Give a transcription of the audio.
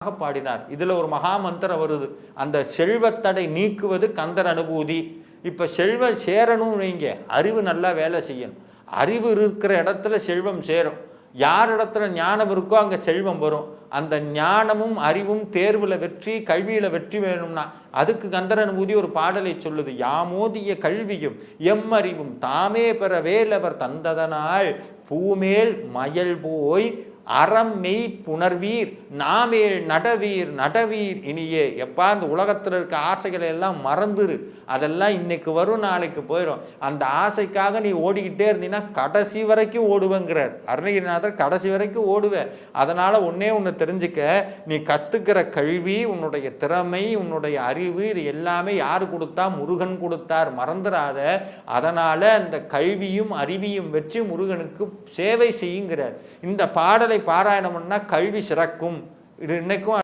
பாடினார். இதுல ஒரு மகா மந்திரம் வருது. அந்த செல்வத்தடை நீக்குவது கந்தர் அனுபூதி. இப்ப செல்வம் சேரணும் வைங்க. அறிவு நல்லா வேலை செய்யணும். அறிவு இருக்கிற இடத்துல செல்வம் சேரும். யார் இடத்துல ஞானம் இருக்கோ அங்க செல்வம் வரும். அந்த ஞானமும் அறிவும் தேர்வுல வெற்றி கல்வியில வெற்றி வேணும்னா அதுக்கு கந்தர் அனுபூதி ஒரு பாடலை சொல்லுது. யாமோதிய கல்வியும் எம் அறிவும் தாமே பெற வேலவர் தந்ததனால் பூமேல் மயல் போய் அறம் மெய் புணர்வீர் நாமேல் நடவீர் நடவீர் இனியே. எப்பா அந்த உலகத்தில் இருக்க ஆசைகளை எல்லாம் மறந்துரு. அதெல்லாம் இன்னைக்கு வரும் நாளைக்கு போயிடும் அந்த ஆசைக்காக நீ ஓடிக்கிட்டே இருந்தீங்கன்னா கடைசி வரைக்கும் ஓடுவேங்கிறார். அருணகிரிநாதர் கடைசி வரைக்கும் ஓடுவேன் அதனால ஒன்னே ஒன்று தெரிஞ்சுக்க நீ கத்துக்கிற கல்வி உன்னுடைய திறமை உன்னுடைய அறிவு இது எல்லாமே யார் கொடுத்தா? முருகன் கொடுத்தார். மறந்துடாத அதனால அந்த கல்வியும் அறிவியும் வச்சு முருகனுக்கு சேவை செய்யுங்கிறார். இந்த பாடலை பாராயணம் பண்ணா கல்வி சிறக்கும். இது இன்னைக்கும்